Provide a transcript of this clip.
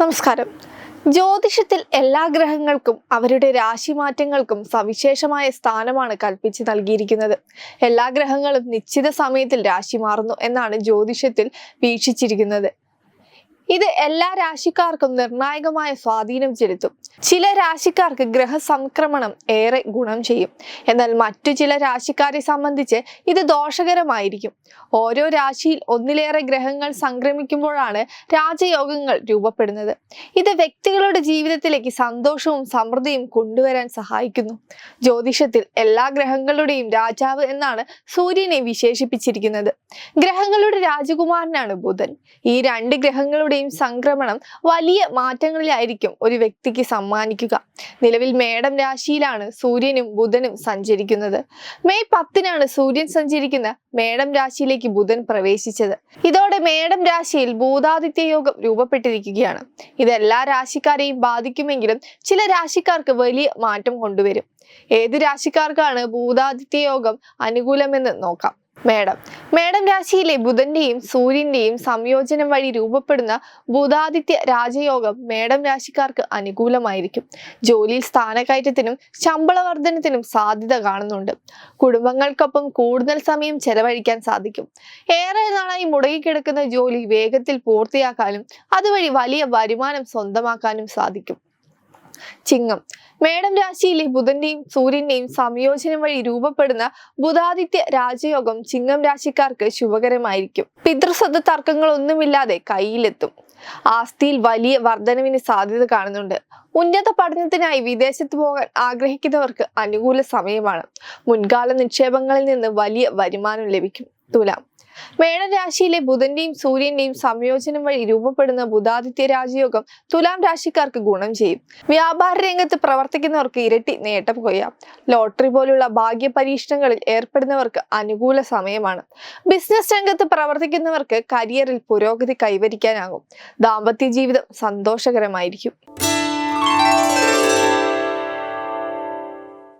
നമസ്കാരം. ജ്യോതിഷത്തിൽ എല്ലാ ഗ്രഹങ്ങൾക്കും അവരുടെ രാശി മാറ്റങ്ങൾക്കും സവിശേഷമായ സ്ഥാനമാണ് കൽപ്പിച്ച് നൽകിയിരിക്കുന്നത്. എല്ലാ ഗ്രഹങ്ങളും നിശ്ചിത സമയത്തിൽ രാശി മാറുന്നു എന്നാണ് ജ്യോതിഷത്തിൽ വീക്ഷിച്ചിരിക്കുന്നത്. ഇത് എല്ലാ രാശിക്കാർക്കും നിർണായകമായ സ്വാധീനം ചെലുത്തും. ചില രാശിക്കാർക്ക് ഗ്രഹസംക്രമണം ഏറെ ഗുണം ചെയ്യും. എന്നാൽ മറ്റു ചില രാശിക്കാരെ സംബന്ധിച്ച് ഇത് ദോഷകരമായിരിക്കും. ഓരോ രാശിയിൽ ഒന്നിലേറെ ഗ്രഹങ്ങൾ സംക്രമിക്കുമ്പോഴാണ് രാജയോഗങ്ങൾ രൂപപ്പെടുന്നത്. ഇത് വ്യക്തികളുടെ ജീവിതത്തിലേക്ക് സന്തോഷവും സമൃദ്ധിയും കൊണ്ടുവരാൻ സഹായിക്കുന്നു. ജ്യോതിഷത്തിൽ എല്ലാ ഗ്രഹങ്ങളുടെയും രാജാവ് എന്നാണ് സൂര്യനെ വിശേഷിപ്പിച്ചിരിക്കുന്നത്. ഗ്രഹങ്ങളുടെ രാജകുമാരനാണ് ബുധൻ. ഈ രണ്ട് ഗ്രഹങ്ങളുടെയും സംക്രമണം വലിയ മാറ്റങ്ങളിലായിരിക്കും ഒരു വ്യക്തിക്ക് സമ്മാനിക്കുക. നിലവിൽ മേടം രാശിയിലാണ് സൂര്യനും ബുധനും സഞ്ചരിക്കുന്നത്. മെയ് പത്തിനാണ് സൂര്യൻ സഞ്ചരിക്കുന്ന മേടം രാശിയിലേക്ക് ബുധൻ പ്രവേശിച്ചത്. ഇതോടെ മേടം രാശിയിൽ ഭൂതാദിത്യ യോഗം രൂപപ്പെട്ടിരിക്കുകയാണ്. ഇത് എല്ലാ രാശിക്കാരെയും ബാധിക്കുമെങ്കിലും ചില രാശിക്കാർക്ക് വലിയ മാറ്റം കൊണ്ടുവരും. ഏത് രാശിക്കാർക്കാണ് ഭൂതാദിത്യ യോഗം അനുകൂലമെന്ന് നോക്കാം. മേടം. മേടം രാശിയിലെ ബുധന്റെയും സൂര്യന്റെയും സംയോജനം വഴി രൂപപ്പെടുന്ന ബുധാദിത്യ രാജയോഗം മേടം രാശിക്കാർക്ക് അനുകൂലമായിരിക്കും. ജോലിയിൽ സ്ഥാനക്കയറ്റത്തിനും ശമ്പള വർധനത്തിനും സാധ്യത കാണുന്നുണ്ട്. കുടുംബങ്ങൾക്കൊപ്പം കൂടുതൽ സമയം ചെലവഴിക്കാൻ സാധിക്കും. ഏറെ നാളായി മുടങ്ങിക്കിടക്കുന്ന ജോലി വേഗത്തിൽ പൂർത്തിയാക്കാനും അതുവഴി വലിയ വരുമാനം സ്വന്തമാക്കാനും സാധിക്കും. ചിങ്ങം. മേടം രാശിയിലെ ബുധന്റെയും സൂര്യന്റെയും സംയോജനം വഴി രൂപപ്പെടുന്ന ബുധാദിത്യ രാജയോഗം ചിങ്ങം രാശിക്കാർക്ക് ശുഭകരമായിരിക്കും. പിതൃസ്വത്ത് തർക്കങ്ങളൊന്നുമില്ലാതെ കയ്യിലെത്തും. ആസ്തിയിൽ വലിയ വർധനവിന് സാധ്യത കാണുന്നുണ്ട്. ഉന്നത പഠനത്തിനായി വിദേശത്ത് പോകാൻ ആഗ്രഹിക്കുന്നവർക്ക് അനുകൂല സമയമാണ്. മുൻകാല നിക്ഷേപങ്ങളിൽ നിന്ന് വലിയ വരുമാനം ലഭിക്കും. തുലാം. മേടം രാശിയിലെ ബുധന്റെയും സൂര്യന്റെയും സംയോജനം വഴി രൂപപ്പെടുന്ന ബുധാദിത്യ രാജയോഗം തുലാം രാശിക്കാർക്ക് ഗുണം ചെയ്യും. വ്യാപാര രംഗത്ത് പ്രവർത്തിക്കുന്നവർക്ക് ഇരട്ടി നേട്ടം കൊയ്യാം. ലോട്ടറി പോലുള്ള ഭാഗ്യ പരീക്ഷണങ്ങളിൽ ഏർപ്പെടുന്നവർക്ക് അനുകൂല സമയമാണ്. ബിസിനസ് രംഗത്ത് പ്രവർത്തിക്കുന്നവർക്ക് കരിയറിൽ പുരോഗതി കൈവരിക്കാനാകും. ദാമ്പത്യ ജീവിതം സന്തോഷകരമായിരിക്കും.